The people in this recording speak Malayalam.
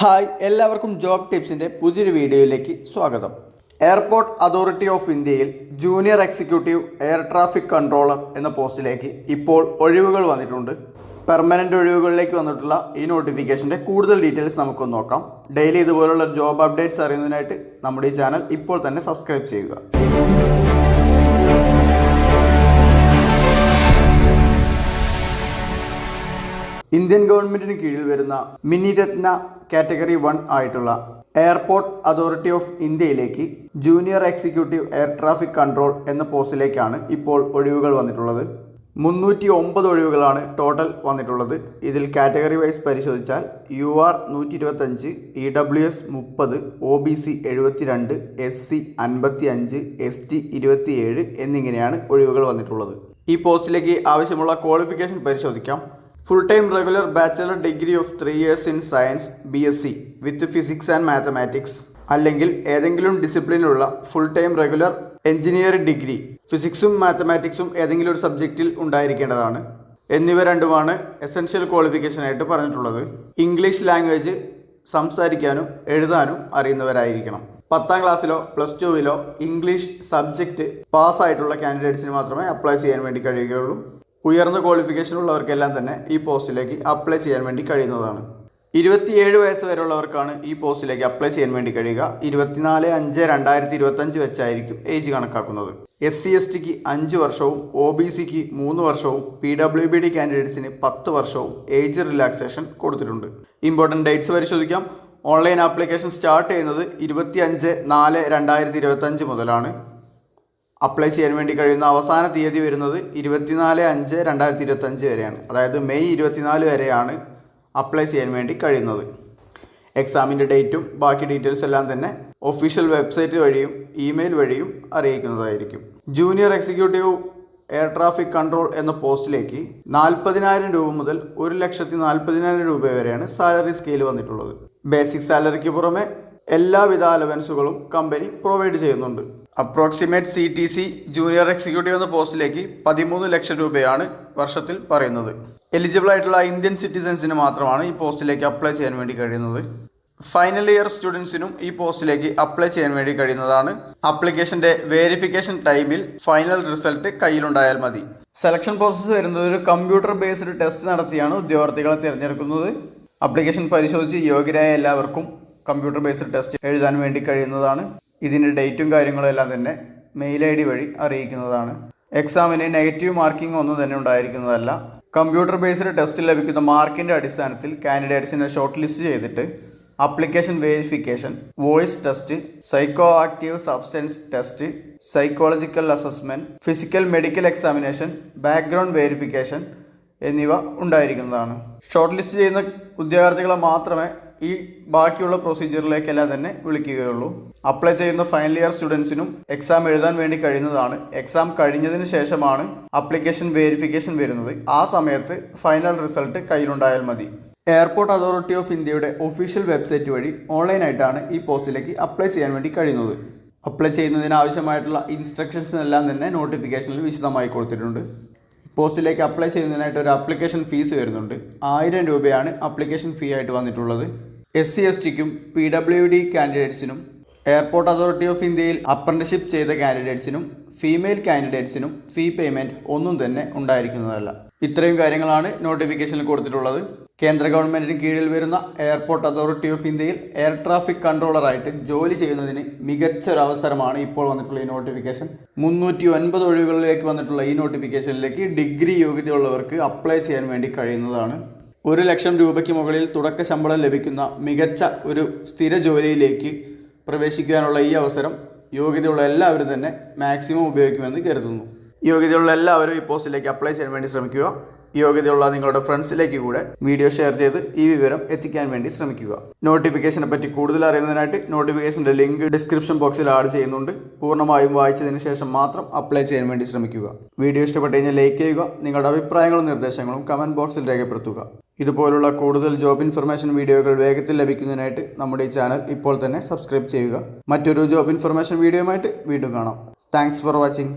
ഹായ് എല്ലാവർക്കും ജോബ് ടിപ്സിന്റെ പുതിയൊരു വീഡിയോയിലേക്ക് സ്വാഗതം. എയർപോർട്ട് അതോറിറ്റി ഓഫ് ഇന്ത്യയിൽ junior executive air traffic controller എന്ന പോസ്റ്റിലേക്ക് ഇപ്പോൾ ഒഴിവുകൾ വന്നിട്ടുണ്ട്. പെർമനന്റ് ഒഴിവുകളിലേക്ക് വന്നിട്ടുള്ള ഈ നോട്ടിഫിക്കേഷന്റെ കൂടുതൽ ഡീറ്റെയിൽസ് നമുക്കൊന്ന് നോക്കാം. ഡെയിലി ഇതുപോലുള്ള ജോബ് അപ്ഡേറ്റ്സ് അറിയുന്നതിനായിട്ട് നമ്മുടെ ഈ ചാനൽ ഇപ്പോൾ തന്നെ സബ്സ്ക്രൈബ് ചെയ്യുക. ഇന്ത്യൻ ഗവൺമെന്റിന് കീഴിൽ വരുന്ന മിനി രത്ന കാറ്റഗറി വൺ ആയിട്ടുള്ള എയർപോർട്ട് അതോറിറ്റി ഓഫ് ഇന്ത്യയിലേക്ക് junior executive air traffic control എന്ന പോസ്റ്റിലേക്കാണ് ഇപ്പോൾ ഒഴിവുകൾ വന്നിട്ടുള്ളത്. മുന്നൂറ്റി ഒമ്പത് ഒഴിവുകളാണ് ടോട്ടൽ വന്നിട്ടുള്ളത്. ഇതിൽ കാറ്റഗറി വൈസ് പരിശോധിച്ചാൽ യു ആർ നൂറ്റി ഇരുപത്തഞ്ച് ഇ ഡബ്ല്യു എസ് മുപ്പത് ഒ ബി സി എഴുപത്തിരണ്ട് എസ് സി അൻപത്തി അഞ്ച് എസ് ടി ഇരുപത്തിയേഴ് എന്നിങ്ങനെയാണ് ഒഴിവുകൾ വന്നിട്ടുള്ളത്. ഈ പോസ്റ്റിലേക്ക് ആവശ്യമുള്ള ക്വാളിഫിക്കേഷൻ പരിശോധിക്കാം. Full time regular bachelor degree of three years in science B S C with physics and mathematics അല്ലെങ്കിൽ ഏതെങ്കിലും ഡിസിപ്ലിനിലുള്ള full time regular engineering degree ഫിസിക്സും മാത്തമാറ്റിക്സും ഏതെങ്കിലും ഒരു സബ്ജക്റ്റിൽ ഉണ്ടായിരിക്കേണ്ടതാണ്. എന്നിവ രണ്ടുമാണ് എസെൻഷ്യൽ ക്വാളിഫിക്കേഷൻ ആയിട്ട് പറഞ്ഞിട്ടുള്ളത്. ഇംഗ്ലീഷ് ലാംഗ്വേജ് സംസാരിക്കാനും എഴുതാനും അറിയുന്നവരായിരിക്കണം. പത്താം ക്ലാസ്സിലോ പ്ലസ് ടുവിലോ ഇംഗ്ലീഷ് സബ്ജക്റ്റ് പാസ്സായിട്ടുള്ള കാൻഡിഡേറ്റ്സിന് മാത്രമേ അപ്ലൈ ചെയ്യാൻ വേണ്ടി കഴിയുകയുള്ളൂ. ഉയർന്ന ക്വാളിഫിക്കേഷൻ ഉള്ളവർക്കെല്ലാം തന്നെ ഈ പോസ്റ്റിലേക്ക് അപ്ലൈ ചെയ്യാൻ വേണ്ടി കഴിയുന്നതാണ്. ഇരുപത്തിയേഴ് വയസ്സ് വരെയുള്ളവർക്കാണ് ഈ പോസ്റ്റിലേക്ക് അപ്ലൈ ചെയ്യാൻ വേണ്ടി കഴിയുക. ഇരുപത്തിനാല് അഞ്ച് രണ്ടായിരത്തി ഇരുപത്തഞ്ച് വെച്ചായിരിക്കും ഏജ് കണക്കാക്കുന്നത്. എസ് സി എസ് ടിക്ക് അഞ്ച് വർഷവും ഒ ബി സിക്ക് മൂന്ന് വർഷവും പി ഡബ്ല്യു ബി ഡി കാൻഡിഡേറ്റ്സിന് പത്ത് വർഷവും ഏജ് റിലാക്സേഷൻ കൊടുത്തിട്ടുണ്ട്. ഇമ്പോർട്ടന്റ് ഡേറ്റ്സ് പരിശോധിക്കാം. ഓൺലൈൻ ആപ്ലിക്കേഷൻ സ്റ്റാർട്ട് ചെയ്യുന്നത് ഇരുപത്തി അഞ്ച് നാല് രണ്ടായിരത്തി ഇരുപത്തഞ്ച് മുതലാണ്. അപ്ലൈ ചെയ്യാൻ വേണ്ടി കഴിയുന്ന അവസാന തീയതി വരുന്നത് ഇരുപത്തിനാല് അഞ്ച് രണ്ടായിരത്തി ഇരുപത്തഞ്ച് വരെയാണ്. അതായത് മെയ് ഇരുപത്തിനാല് വരെയാണ് അപ്ലൈ ചെയ്യാൻ വേണ്ടി കഴിയുന്നത്. എക്സാമിന്റെ ഡേറ്റും ബാക്കി ഡീറ്റെയിൽസ് എല്ലാം തന്നെ ഒഫീഷ്യൽ വെബ്സൈറ്റ് വഴിയും ഇമെയിൽ വഴിയും അറിയിക്കുന്നതായിരിക്കും. Junior executive air traffic control എന്ന പോസ്റ്റിലേക്ക് നാൽപ്പതിനായിരം രൂപ മുതൽ ഒരു ലക്ഷത്തി നാൽപ്പതിനായിരം രൂപ വരെയാണ് സാലറി സ്കെയിൽ വന്നിട്ടുള്ളത്. ബേസിക് സാലറിക്ക് പുറമെ എല്ലാവിധ അലവൻസുകളും കമ്പനി പ്രൊവൈഡ് ചെയ്യുന്നുണ്ട്. Approximate C T C junior executive എന്ന പോസ്റ്റിലേക്ക് പതിമൂന്ന് ലക്ഷം രൂപയാണ് വർഷത്തിൽ പറയുന്നത്. എലിജിബിൾ ആയിട്ടുള്ള ഇന്ത്യൻ സിറ്റിസൻസിന് മാത്രമാണ് ഈ പോസ്റ്റിലേക്ക് അപ്ലൈ ചെയ്യാൻ വേണ്ടി കഴിയുന്നത്. ഫൈനൽ ഇയർ സ്റ്റുഡൻസിനും ഈ പോസ്റ്റിലേക്ക് അപ്ലൈ ചെയ്യാൻ വേണ്ടി കഴിയുന്നതാണ്. അപ്ലിക്കേഷന്റെ വേരിഫിക്കേഷൻ ടൈമിൽ ഫൈനൽ റിസൾട്ട് കയ്യിലുണ്ടായാൽ മതി. സെലക്ഷൻ പ്രോസസ്സ് വരുന്നത് ഒരു കമ്പ്യൂട്ടർ ബേസ്ഡ് ടെസ്റ്റ് നടത്തിയാണ് ഉദ്യോഗാർത്ഥികളെ തിരഞ്ഞെടുക്കുന്നത്. അപ്ലിക്കേഷൻ പരിശോധിച്ച് യോഗ്യരായ എല്ലാവർക്കും കമ്പ്യൂട്ടർ ബേസ്ഡ് ടെസ്റ്റ് എഴുതാൻ വേണ്ടി കഴിയുന്നതാണ്. ഇതിന്റെ ഡേറ്റും കാര്യങ്ങളും എല്ലാം തന്നെ മെയിൽ ഐ ഡി വഴി അറിയിക്കുന്നതാണ്. എക്സാമിന് നെഗറ്റീവ് മാർക്കിംഗ് ഒന്നും തന്നെ ഉണ്ടായിരിക്കുന്നതല്ല. കമ്പ്യൂട്ടർ ബേസ്ഡ് ടെസ്റ്റിൽ ലഭിക്കുന്ന മാർക്കിന്റെ അടിസ്ഥാനത്തിൽ കാൻഡിഡേറ്റ്സിനെ ഷോർട്ട് ലിസ്റ്റ് ചെയ്തിട്ട് application verification voice test psycho active substance test psychological assessment physical medical examination background verification എന്നിവ ഉണ്ടായിരിക്കുന്നതാണ്. ഷോർട്ട് ലിസ്റ്റ് ചെയ്യുന്ന ഉദ്യോഗാർത്ഥികളെ മാത്രമേ ഈ ബാക്കിയുള്ള പ്രൊസീജിയറിലേക്കെല്ലാം തന്നെ വിളിക്കുകയുള്ളൂ. അപ്ലൈ ചെയ്യുന്ന ഫൈനൽ ഇയർ സ്റ്റുഡൻസിനും എക്സാം എഴുതാൻ വേണ്ടി കഴിയുന്നതാണ്. എക്സാം കഴിഞ്ഞതിന് ശേഷമാണ് അപ്ലിക്കേഷൻ വേരിഫിക്കേഷൻ വരുന്നത്. ആ സമയത്ത് ഫൈനൽ റിസൾട്ട് കയ്യിലുണ്ടായാൽ മതി. എയർപോർട്ട് അതോറിറ്റി ഓഫ് ഇന്ത്യയുടെ ഒഫീഷ്യൽ വെബ്സൈറ്റ് വഴി ഓൺലൈനായിട്ടാണ് ഈ പോസ്റ്റിലേക്ക് അപ്ലൈ ചെയ്യാൻ വേണ്ടി കഴിയുന്നത്. അപ്ലൈ ചെയ്യുന്നതിന് ആവശ്യമായിട്ടുള്ള ഇൻസ്ട്രക്ഷൻസിനെല്ലാം തന്നെ നോട്ടിഫിക്കേഷനിൽ വിശദമായി കൊടുത്തിട്ടുണ്ട്. പോസ്റ്റിലേക്ക് അപ്ലൈ ചെയ്യുന്നതിനായിട്ട് ഒരു അപ്ലിക്കേഷൻ ഫീസ് വരുന്നുണ്ട്. ആയിരം രൂപയാണ് അപ്ലിക്കേഷൻ ഫീ ആയിട്ട് വന്നിട്ടുള്ളത്. എസ് സി എസ് ടിക്കും പി ഡബ്ല്യു ഡി കാൻഡിഡേറ്റ്സിനും എയർപോർട്ട് അതോറിറ്റി ഓഫ് ഇന്ത്യയിൽ അപ്രന്റർഷിപ്പ് ചെയ്ത കാൻഡിഡേറ്റ്സിനും ഫീമെയിൽ കാൻഡിഡേറ്റ്സിനും ഫീ പേയ്മെന്റ് ഒന്നും തന്നെ ഉണ്ടായിരിക്കുന്നതല്ല. ഇത്രയും കാര്യങ്ങളാണ് നോട്ടിഫിക്കേഷനിൽ കൊടുത്തിട്ടുള്ളത്. കേന്ദ്ര ഗവൺമെന്റിന് കീഴിൽ വരുന്ന എയർപോർട്ട് അതോറിറ്റി ഓഫ് ഇന്ത്യയിൽ എയർ ട്രാഫിക് കൺട്രോളറായിട്ട് ജോലി ചെയ്യുന്നതിന് മികച്ച ഒരു അവസരമാണ് ഇപ്പോൾ വന്നിട്ടുള്ള ഈ നോട്ടിഫിക്കേഷൻ മുന്നൂറ്റി ഒൻപത് ഒഴിവുകളിലേക്ക് വന്നിട്ടുള്ള ഈ നോട്ടിഫിക്കേഷനിലേക്ക് ഡിഗ്രി യോഗ്യതയുള്ളവർക്ക് അപ്ലൈ ചെയ്യാൻ വേണ്ടി കഴിയുന്നതാണ്. ഒരു ലക്ഷം രൂപയ്ക്ക് മുകളിൽ തുടക്ക ശമ്പളം ലഭിക്കുന്ന മികച്ച ഒരു സ്ഥിര ജോലിയിലേക്ക് പ്രവേശിക്കുവാനുള്ള ഈ അവസരം യോഗ്യതയുള്ള എല്ലാവരും തന്നെ മാക്സിമം ഉപയോഗിക്കുമെന്ന് കരുതുന്നു. യോഗ്യതയുള്ള എല്ലാവരും ഈ പോസ്റ്റിലേക്ക് അപ്ലൈ ചെയ്യാൻ വേണ്ടി ശ്രമിക്കുക. യോഗ്യതയുള്ള നിങ്ങളുടെ ഫ്രണ്ട്സിലേക്ക് കൂടെ വീഡിയോ ഷെയർ ചെയ്ത് ഈ വിവരം എത്തിക്കാൻ വേണ്ടി ശ്രമിക്കുക. നോട്ടിഫിക്കേഷനെ പറ്റി കൂടുതൽ അറിയുന്നതിനായിട്ട് നോട്ടിഫിക്കേഷന്റെ ലിങ്ക് ഡിസ്ക്രിപ്ഷൻ ബോക്സിൽ ആഡ് ചെയ്യുന്നുണ്ട്. പൂർണമായും വായിച്ചതിന് ശേഷം മാത്രം അപ്ലൈ ചെയ്യാൻ വേണ്ടി ശ്രമിക്കുക. വീഡിയോ ഇഷ്ടപ്പെട്ട് കഴിഞ്ഞാൽ ലൈക്ക് ചെയ്യുക. നിങ്ങളുടെ അഭിപ്രായങ്ങളും നിർദ്ദേശങ്ങളും കമന്റ് ബോക്സിൽ രേഖപ്പെടുത്തുക. ഇതുപോലുള്ള കൂടുതൽ ജോബ് ഇൻഫർമേഷൻ വീഡിയോകൾ വേഗത്തിൽ ലഭിക്കുന്നതിനായിട്ട് നമ്മുടെ ഈ ചാനൽ ഇപ്പോൾ തന്നെ സബ്സ്ക്രൈബ് ചെയ്യുക. മറ്റൊരു ജോബ് ഇൻഫർമേഷൻ വീഡിയോയുമായിട്ട് വീണ്ടും കാണാം. Thanks for watching